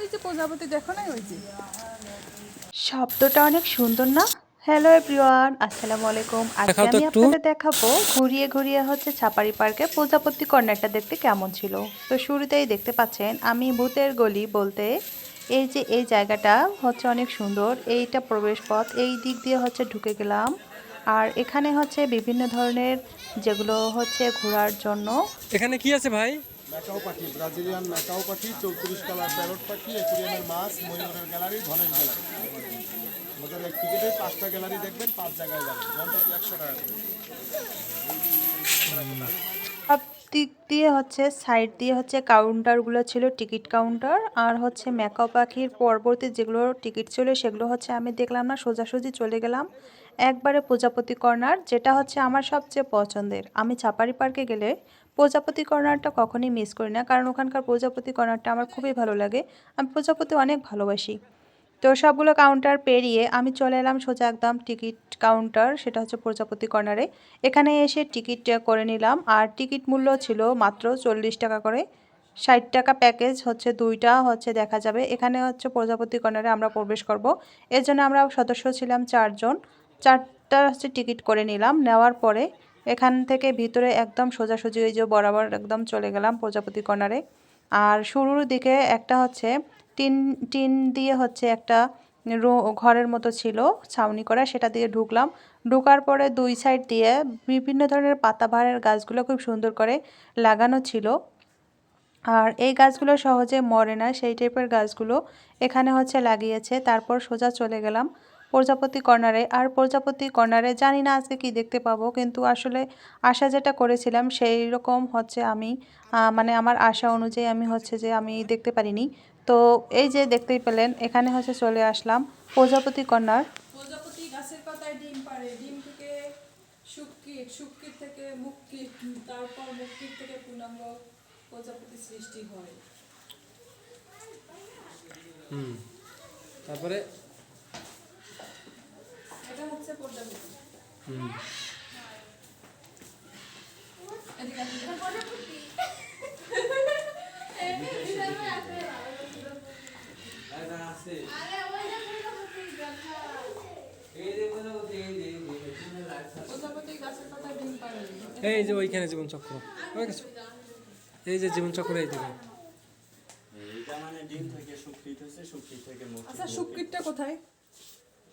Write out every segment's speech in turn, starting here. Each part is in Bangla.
ওই যে প্রজাপতি দেখো না ওই যে? শব্দটা অনেক সুন্দর না? হ্যালো এভরিওয়ান আসসালামু আলাইকুম। আজকে আমি। আপনাদের দেখাবো ঘুরিয়ে ঘুরিয়ে হচ্ছে ছাপারি পার্কে প্রজাপতি কর্নারটা দেখতে কেমন ছিল। তো শুরুতেই দেখতে পাচ্ছেন আমি ভূতের গলি বলতে এই যে এই জায়গাটা হচ্ছে অনেক সুন্দর। এইটা প্রবেশ পথ এই দিক দিয়ে হচ্ছে ঢুকে গেলাম। আর এখানে হচ্ছে বিভিন্ন ধরনের যেগুলো হচ্ছে ঘোরার জন্য। এখানে কি আছে ভাই? ম্যাকাও পাখি, ব্রাজিলিয়ান ম্যাকাও পাখি, চৌত্রিশ কালার প্যারট পাখি, একুরিয়ামের মাছ, ময়ূরের গ্যালারি, ধনেশ গ্যালারি। আমাদের এক টিকিটে পাঁচটা গ্যালারি দেখবেন, পাঁচ জায়গায় যাবেন। ঘন্টাতে একশো টাকা দিক দিয়ে হচ্ছে, সাইড দিয়ে হচ্ছে কাউন্টারগুলো ছিল টিকিট কাউন্টার আর হচ্ছে ম্যাকাও পাখির পরবর্তী যেগুলো টিকিট ছিল, সেগুলো হচ্ছে আমি দেখলাম না, সোজাসুজি চলে গেলাম। একবারে প্রজাপতি কর্নার, যেটা হচ্ছে আমার সবচেয়ে পছন্দের। আমি ছাপারি পার্কে গেলে প্রজাপতি কর্নারটা কখনই মিস করি না। কারণ ওখানকার প্রজাপতি কর্নারটা আমার খুবই ভালো লাগে। আমি প্রজাপতি অনেক ভালোবাসি। তো সবগুলো কাউন্টার পেরিয়ে আমি চলে এলাম সোজা একদম টিকিট কাউন্টার সেটা হচ্ছে প্রজাপতি কর্নারে এখানে এসে টিকিট করে নিলাম। আর টিকিট মূল্য ছিল মাত্র চল্লিশ টাকা করে। ষাট টাকা প্যাকেজ হচ্ছে দুইটা, হচ্ছে দেখা যাবে। এখানে হচ্ছে প্রজাপতি কর্নারে আমরা প্রবেশ করব। এর জন্য আমরা সদস্য ছিলাম চারজন। চারটা হচ্ছে টিকিট করে নিলাম। নেওয়ার পরে এখান থেকে ভিতরে একদম সোজাসুজি ওই যে বরাবর একদম চলে গেলাম প্রজাপতি কর্নারে। আর শুরুর দিকে একটা হচ্ছে টিন টিন দিয়ে হচ্ছে একটা রো- ঘরের মতো ছিল, ছাউনি করা, সেটা দিয়ে ঢুকলাম। ঢুকার পরে দুই সাইড দিয়ে বিভিন্ন ধরনের পাতাবাহারের গাছগুলো খুব সুন্দর করে লাগানো ছিল। আর এই গাছগুলো সহজে মরে না, সেই টাইপের গাছগুলো এখানে হচ্ছে লাগিয়েছে, তারপর সোজা চলে গেলাম। প্রজাপতি কর্নারে। আর প্রজাপতি কর্নারে জানি না আজকে কি দেখতে পাবো কিন্তু আসলে আশা যেটা করেছিলাম সেই রকম হচ্ছে আমি মানে আমার আশা অনুযায়ী আমি হচ্ছে যে আমি দেখতে পারিনি। তো এই যে দেখতেই পেলেন এখানে হচ্ছে চলে আসলাম প্রজাপতি কর্নার। প্রজাপতি গাছের পাতায় ডিম পাড়ে ডিম থেকে শুক্কিট শুক্কিট থেকে মুক্কিট তারপর মুক্কিট থেকে পূর্ণাঙ্গ প্রজাপতি সৃষ্টি হয়। হুম তারপরে? এটা হচ্ছে হুম এই যে ওইখানে জীবন চক্র হয়ে গেছে এই যে জীবন চক্র এই দিকে মানে আচ্ছা শুক্কিটটা কোথায় শুকরিটা এই যে এখানে।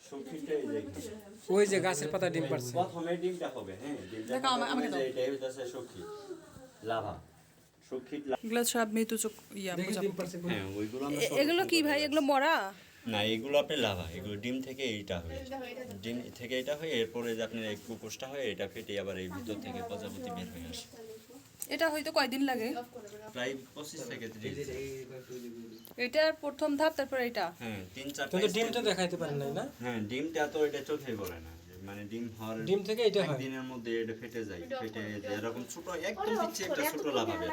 ওই যে গাছের পাতা ডিম পারছে প্রথমে ডিমটা হবে হ্যাঁ ডিমটা আমাকে দাও। এটাই হইতাছে শুকরি লাভা। এগুলো সব মৃত্যু চোখ ইয়া হ্যাঁ এগুলো কি ভাই? এগুলো মরা? না এগুলো আপনি লাভা। এগুলো ডিম থেকে এইটা হয় ডিম থেকে এটা হয় এরপরে যে আপনার এই কুকুসটা হয় এটা ফেটে আবার এই ভিতর থেকে প্রজাপতি বের হয়ে আসে। এটা হয়তো কয়দিন লাগে? প্রায় থেকে। এটার প্রথম ধাপ তারপর এটা? হ্যাঁ তিন কিন্তু ডিমটা দেখাইতে পারেন নাই না? হ্যাঁ ডিমটা তো এটা চোখে বলে না। মানে ডিম হওয়ার ডিম থেকে এটা হয়? দিনের মধ্যে এটা ফেটে যায়। ফেটে এরকম ছোট একদম পিচ্ছে একটা ছোট লাভা বের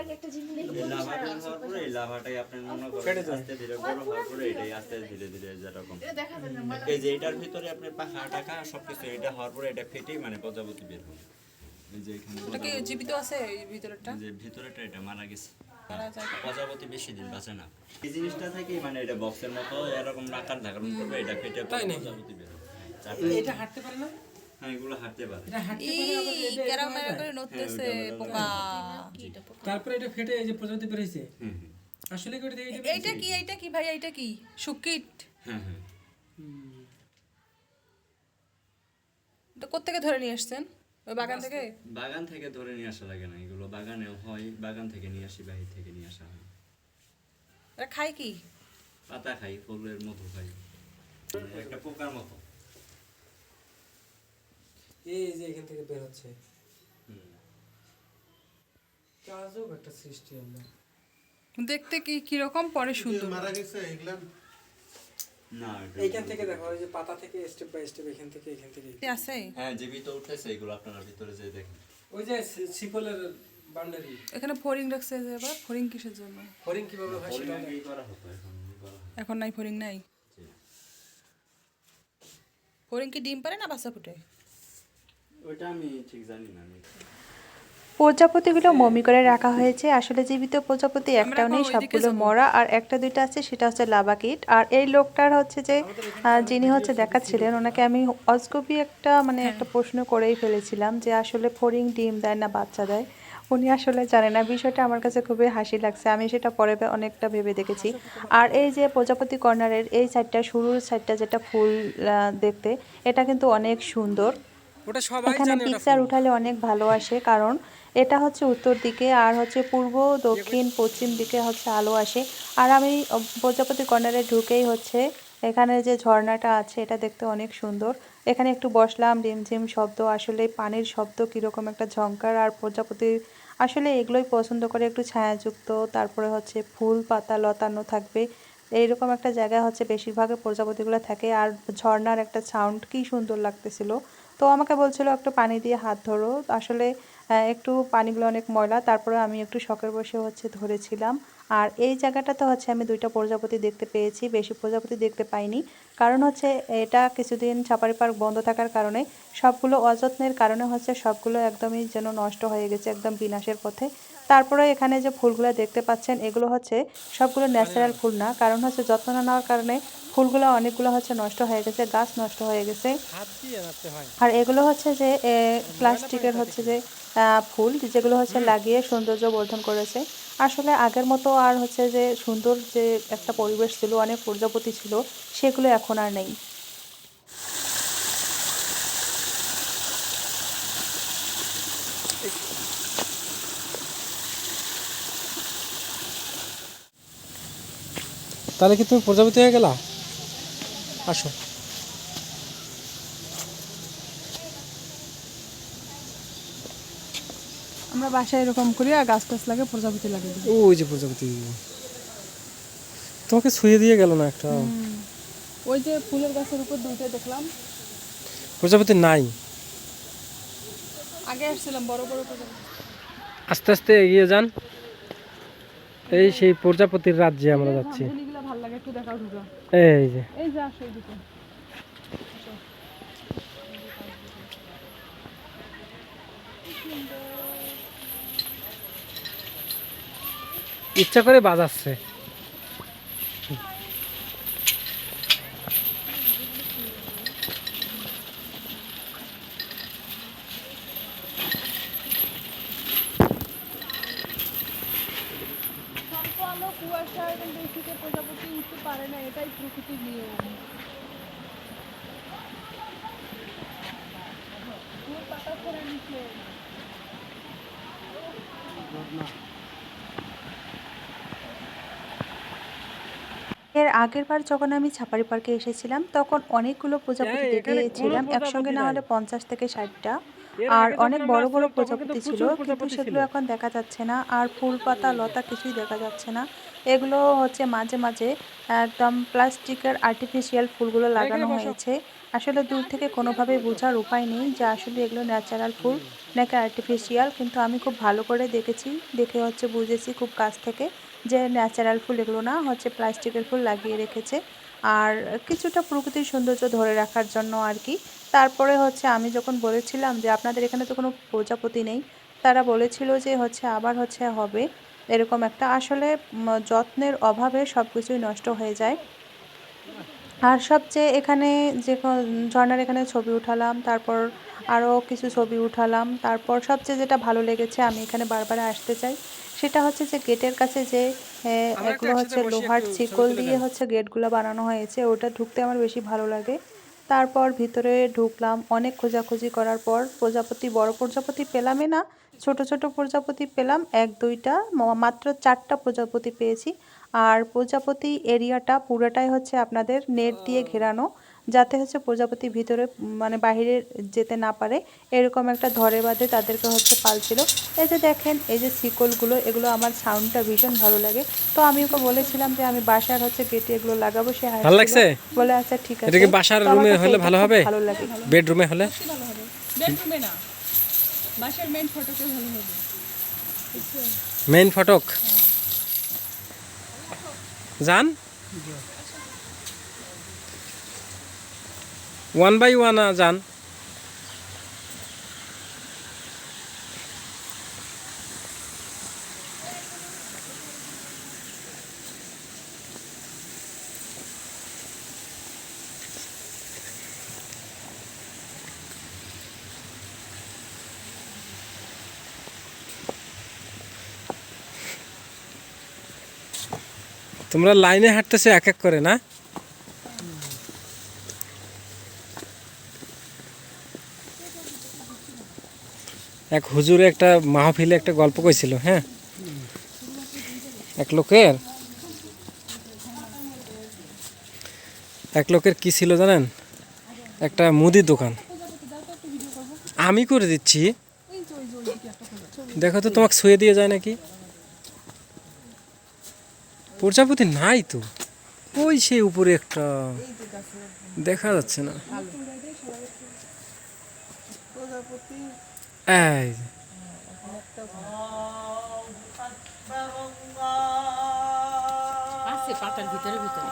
এই লাভা হওয়ার পরে এই লাভাটাই আপনি মনে করেন আস্তে ধীরে বড় হওয়ার পরে এটাই আস্তে ধীরে ধীরে যেরকম। এই যে এটার ভিতরে আপনি পাখা টাকা সবকিছু এটা হওয়ার পরে এটা ফেটেই মানে প্রজাপতি বের হবে। এই যে এখানে এটা কি জীবিত আছে এই ভিতরটা যে ভিতরেটা এটা মারা গেছে। মারা যায়। না। প্রজাপতি বেশি দিন বাঁচে না। এই জিনিসটা থেকেই মানে এটা বক্সের মতো এরকম আকার ধারণ করবে এটা ফেটে প্রজাপতি বের হবে। এটা হাঁটতে পারে না? হ্যাঁ এগুলো হাঁটতে পারে। এটা হাঁটতে ই পারে আবার এটা কেরাম মেরা করে নড়তেছে পোকা। তারপরে এটা ফেটে এই যে প্রজাপতি বের হয়েছে হুম হুম। আসলে কি এটা এইটা কি এইটা কি ভাই এইটা কি? শুকিট হ্যাঁ হ্যাঁ। এটা কোত্থেকে ধরে নিয়ে আসছেন? ওই বাগান থেকে? বাগান থেকে ধরে নিয়ে আসা লাগে না এগুলো বাগানেও হয় বাগান থেকে নিয়ে আসি বাহির থেকে নিয়ে আসা হয়। খায় কি? পাতা খাই ফুলের মধু খাই একটা পোকার মতো। এই যে এখান থেকে বের হচ্ছে। হুম। আজব একটা সৃষ্টি আমরা। দেখতে কি কীরকম? পরে সুন্দর। মারা গেছে এগুলা এইখান থেকে দেখো ওই যে পাতা থেকে স্টেপ বাই স্টেপ এখান থেকে এখান থেকে আছে? হ্যাঁ জীবিত উঠেছে এগুলো আপনারা ভিতরে যে দেখেন। ওই যে শিকলের বাউন্ডারি। এখানে ফরিং রাখছে যে এবার ফরিং কিসের জন্য? হরিণ কীভাবে হয় সেটা করা হতো এখন নাই ফরিং নাই। ফরিং কি ডিম পারে না বাচ্চা ফুটে? ওইটা আমি ঠিক জানি না আমি প্রজাপতিগুলো মমি করে রাখা হয়েছে। আসলে জীবিত প্রজাপতি একটাও নেই সবগুলো মরা। আর একটা দুইটা আছে সেটা হচ্ছে লাভা কিট। আর এই লোকটার হচ্ছে যে যিনি হচ্ছে দেখাচ্ছিলেন ওনাকে আমি অজগবি একটা মানে একটা প্রশ্ন করেই ফেলেছিলাম যে আসলে ফড়িং ডিম দেয় না বাচ্চা দেয়? উনি আসলে জানে না। বিষয়টা আমার কাছে খুবই হাসি লাগছে। আমি সেটা পরে অনেকটা ভেবে দেখেছি। আর এই যে প্রজাপতি কর্নারের এই সাইডটা শুরুর সাইডটা যেটা ফুল দেখতে এটা কিন্তু অনেক সুন্দর। এখানে পিকচার উঠালে অনেক ভালো আসে। কারণ এটা হচ্ছে উত্তর দিকে, আর হচ্ছে পূর্ব, দক্ষিণ, পশ্চিম দিকে হচ্ছে আলো আসে। আর আমি প্রজাপতি কর্নারে ঢুকেই হচ্ছে, এখানে যে ঝর্ণাটা আছে, এটা দেখতে অনেক সুন্দর। এখানে একটু বসলাম রিমঝিম শব্দ, আসলে পানির শব্দ কীরকম একটা ঝঙ্কার আর প্রজাপতি আসলে এগুলোই পছন্দ করে একটু ছায়াযুক্ত, তারপরে হচ্ছে ফুল পাতা লতানো থাকবে। এইরকম একটা জায়গা হচ্ছে বেশিরভাগই প্রজাপতিগুলো থাকে, আর ঝর্ণার একটা সাউন্ড কি সুন্দর লাগতেছিল। তো আমাকে বলছিল একটু পানি দিয়ে হাত ধরো। আসলে একটু পানিগুলো অনেক ময়লা, তারপরে আমি একটু শখের বসে হচ্ছে ধরেছিলাম। আর এই জায়গাটাতে হচ্ছে আমি দুইটা প্রজাপতি দেখতে পেয়েছি, বেশি প্রজাপতি দেখতে পাইনি। কারণ হচ্ছে এটা কিছুদিন ছাপারি পার্ক বন্ধ থাকার কারণে সবগুলো অযত্নের কারণে হচ্ছে সবগুলো একদমই যেন নষ্ট হয়ে গেছে, একদম বিনাশের পথে। তারপরে এখানে যে ফুলগুলো দেখতে পাচ্ছেন, এগুলো হচ্ছে সবগুলো ন্যাচারাল ফুল না, কারণ হচ্ছে যত্ন না নেওয়ার কারণে ফুলগুলো অনেকগুলো হচ্ছে নষ্ট হয়ে গেছে, গাছ নষ্ট হয়ে গেছে। আর এগুলো হচ্ছে যে প্লাস্টিকের হচ্ছে যে ফুল যেগুলো হচ্ছে লাগিয়ে সৌন্দর্য বর্ধন করেছে। আসলে আগের মতো আর হচ্ছে যে সুন্দর যে একটা পরিবেশ ছিল, অনেক প্রজাপতি ছিল, সেগুলো এখন আর নেই। তাহলে কি তুমি প্রজাপতি হয়ে গেলা? আসো। আমরা বাসায় এরকম করি আর গাছ টাছ লাগে প্রজাপতি লাগে ওই যে প্রজাপতি। তোমাকে ছুঁয়ে দিয়ে গেল না একটা? ওই যে ফুলের গাছের উপর দুইটা দেখলাম। প্রজাপতি নাই? আগে আসছিলাম বড় বড় প্রজাপতি। আস্তে আস্তে এগিয়ে যান। এই সেই প্রজাপতির রাজ্যে আমরা যাচ্ছি। একটু দেখাও ঢুকা এই যে। এই যে আসো এদিকে ইচ্ছা করে বাজাচ্ছে আলো কুয়াশা এবং বৃষ্টিতে প্রজাপতি উঠতে পারে না এটাই প্রকৃতির নিয়ম। পাতা পড়ে নিচে। এর আগের বার যখন আমি ছাপারি পার্কে এসেছিলাম তখন অনেকগুলো প্রজাপতি দেখেছিলাম একসঙ্গে না হলে পঞ্চাশ থেকে ষাটটা। আর অনেক বড় বড় প্রজাপতি ছিল কিন্তু সেগুলো এখন দেখা যাচ্ছে না আর ফুল পাতা লতা কিছুই দেখা যাচ্ছে না। এগুলো হচ্ছে মাঝে মাঝে একদম প্লাস্টিকের আর্টিফিশিয়াল ফুলগুলো লাগানো হয়েছে। আসলে দূর থেকে কোনোভাবে বোঝার উপায় নেই যে আসলে এগুলো ন্যাচারাল ফুল নাকি আর্টিফিশিয়াল কিন্তু আমি খুব ভালো করে দেখেছি দেখে হচ্ছে বুঝেছি খুব কাছ থেকে যে ন্যাচারাল ফুল এগুলো না হচ্ছে প্লাস্টিকের ফুল লাগিয়ে রেখেছে। আর কিছুটা প্রকৃতির সৌন্দর্য ধরে রাখার জন্য আর কি তারপরে হচ্ছে আমি যখন বলেছিলাম যে আপনাদের এখানে তো কোনো প্রজাপতি নেই তারা বলেছিল যে হচ্ছে আবার হচ্ছে হবে এরকম একটা। আসলে যত্নের অভাবে সব কিছুই নষ্ট হয়ে যায়। আর সবচেয়ে এখানে যে ঝর্নার এখানে ছবি উঠালাম তারপর আরও কিছু ছবি উঠালাম তারপর সবচেয়ে যেটা ভালো লেগেছে আমি এখানে বারবার আসতে চাই সেটা হচ্ছে যে গেটের কাছে যে এগুলো হচ্ছে লোহার তুলে দিয়ে হচ্ছে গেটগুলো বানানো হয়েছে ওটা ঢুকতে আমার বেশি ভালো লাগে। তারপর ভিতরে ঢুকলাম। অনেক খোঁজাখুঁজি করার পর প্রজাপতি, বড় প্রজাপতি পেলামই না, ছোট ছোট প্রজাপতি পেলাম। এক, দুইটা মাত্র চারটা প্রজাপতি পেয়েছি। আর প্রজাপতি এরিয়াটা পুরোটাই হচ্ছে আপনাদের নেট দিয়ে ঘেরানো। যাতে হচ্ছে প্রজাপতি ভিতরে মানে বাইরে যেতে না পারে এরকম একটা ধরে বাঁধে তাদেরকে হচ্ছে পালছিল। এই যে দেখেন এই যে শিকলগুলো এগুলো আমার সাউন্ডটা ভীষণ ভালো লাগে। তো আমি ওকে বলেছিলাম যে আমি বাসার হচ্ছে গেটে এগুলো লাগাবো সে ভালো লাগছে? বলে আচ্ছা ঠিক আছে এটা কি বাসার রুমে হলে ভালো হবে? ভালো লাগে। বেডরুমে হলে? ভালো হবে। বেডরুমে না। বাসার মেন ফটোকে ভালো হবে। মেইন ফটক যান ওয়ান বাই ওয়ান যান তোমরা লাইনে হাঁটতেছে এক এক করে না? এক হুজুরে একটা মাহফিলে একটা গল্প কইছিল হ্যাঁ? এক লোকের? এক লোকের কি ছিল জানেন? একটা মুদির দোকান। আমি করে দিচ্ছি। দেখো তো তোমাকে শুয়ে দিয়ে যায় নাকি? প্রজাপতি নাই তো। ওই সেই উপরে একটা? দেখা যাচ্ছে না। এই। আছে পাতার ভিতরে ভিতরে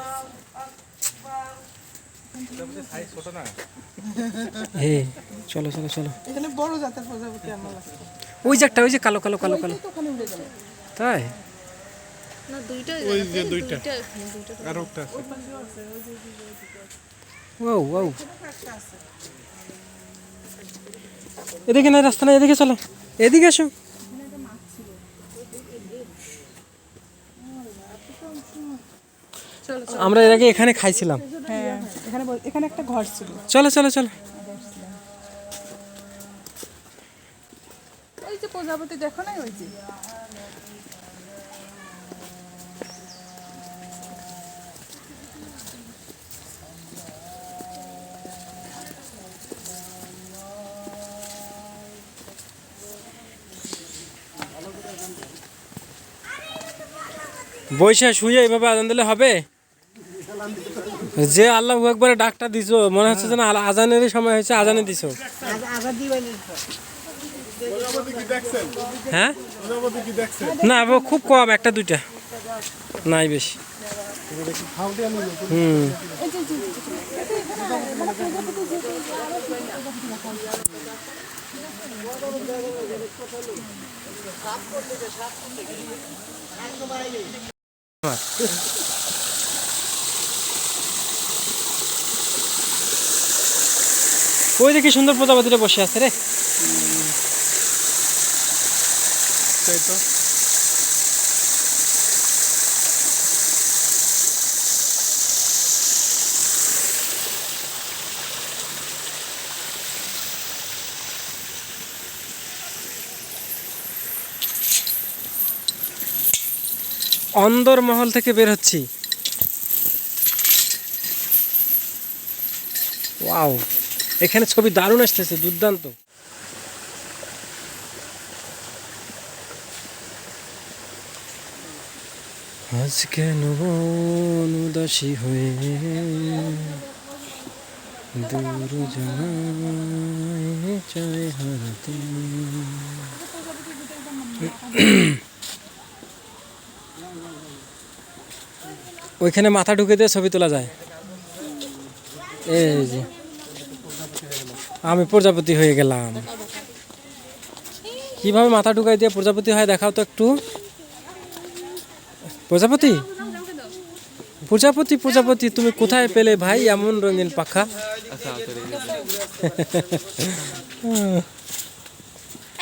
হে চলো চলো চলো। এখানে বড় জাতের প্রজাপতি আমার ওই যে একটা ওই যে কালো কালো কালো কালো। তাই? না দুইটা ওই যে দুইটা। দুইটা দুইটা আর একটা আছে। ও ও এদিকে না রাস্তা না এদিকে চলো। এদিকে আসো। আমরা এর আগে এখানে খাইছিলাম। হ্যাঁ এখানে এখানে একটা ঘর ছিল। চলো চলো চলো। ওই যে প্রজাপতি দেখো না ওই যে? বৈশা শুয়ে এইভাবে আজান দিলে হবে? যে আল্লাহ একবারে ডাকটা দিছো, মনে হচ্ছে যেন আজানেরই সময় হয়েছে আজানে দিছো। হ্যাঁ? না খুব কম, একটা, দুইটা। নাই বেশি। হুম। ওই দেখি সুন্দর প্রজাপতিটা বসে আছে রে? তাই তো অন্দর মহল থেকে বের হচ্ছি। ওয়াও, এখানে ছবি দারুণ আসতেছে, দুর্দান্ত। আজ কেন উদাসী হয়ে দূর জানায় চায় হারাতে। ওইখানে মাথা ঢুকে দিয়ে ছবি তোলা যায়। এই আমি প্রজাপতি হয়ে গেলাম। কীভাবে মাথা ঢুকাই দিয়ে প্রজাপতি হয় দেখাও তো একটু। প্রজাপতি? প্রজাপতি প্রজাপতি, তুমি কোথায় পেলে ভাই? এমন রঙিন পাখা।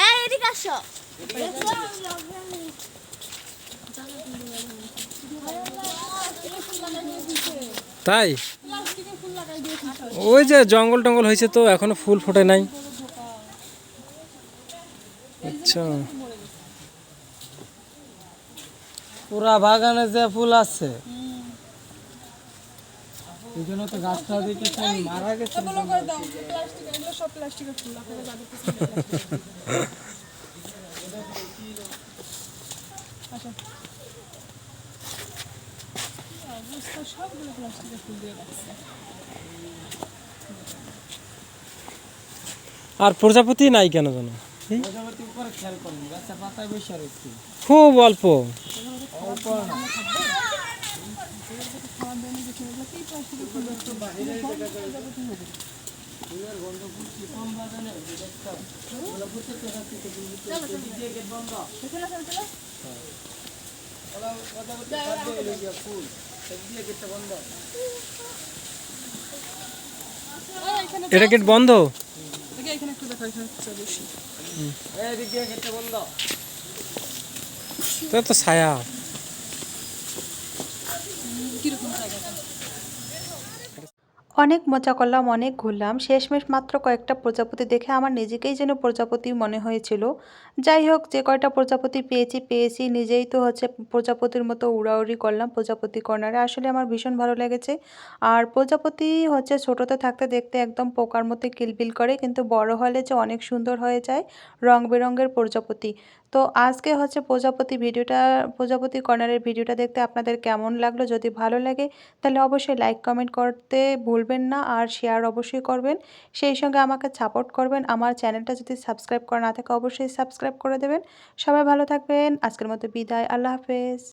এই, এদিকে আসো। তাই? ওই যে জঙ্গল টঙ্গল হয়েছে তো এখনও ফুল ফোটে নাই। আচ্ছা। পুরা বাগানে যে ফুল আছে তো গাছটা মারা গেছে। এগুলো করে দাও প্লাস্টিক এগুলো সব প্লাস্টিকের ফুল আচ্ছা অবস্থা সবগুলো প্লাস্টিকের ফুল দিয়ে রাখছে আর প্রজাপতি নাই কেন জানো? রয়েছে খুব অল্প। এটা গেট বন্ধ? তো ছায়া। অনেক মজা করলাম অনেক ঘুরলাম। শেষমেশ মাত্র কয়েকটা প্রজাপতি দেখে আমার নিজেকেই যেন প্রজাপতি মনে হয়েছিল। যাই হোক, যে কয়টা প্রজাপতি পেয়েছি পেয়েছি। নিজেই তো হচ্ছে প্রজাপতির মতো উড়াউড়ি করলাম প্রজাপতি কর্নারে। আসলে আমার ভীষণ ভালো লেগেছে। আর প্রজাপতি হচ্ছে ছোটোতে থাকতে দেখতে একদম পোকার মতো কিলবিল করে, কিন্তু বড় হলে যে অনেক সুন্দর হয়ে যায় রং বেরঙের প্রজাপতি। তো আজকে হচ্ছে প্রজাপতি ভিডিওটা, প্রজাপতি কর্নারের ভিডিওটা দেখতে আপনাদের কেমন লাগল? যদি ভালো লাগে, তাহলে অবশ্যই লাইক, কমেন্ট করতে ভুলবেন না, আর শেয়ার অবশ্যই করবেন। সেই সঙ্গে আমাকে সাপোর্ট করবেন। আমার চ্যানেলটা যদি সাবস্ক্রাইব করা না থাকে, অবশ্যই সাবস্ক্রাইব করে দেবেন। সবাই ভালো থাকবেন। আজকের মতো বিদায়। আল্লাহ হাফেজ।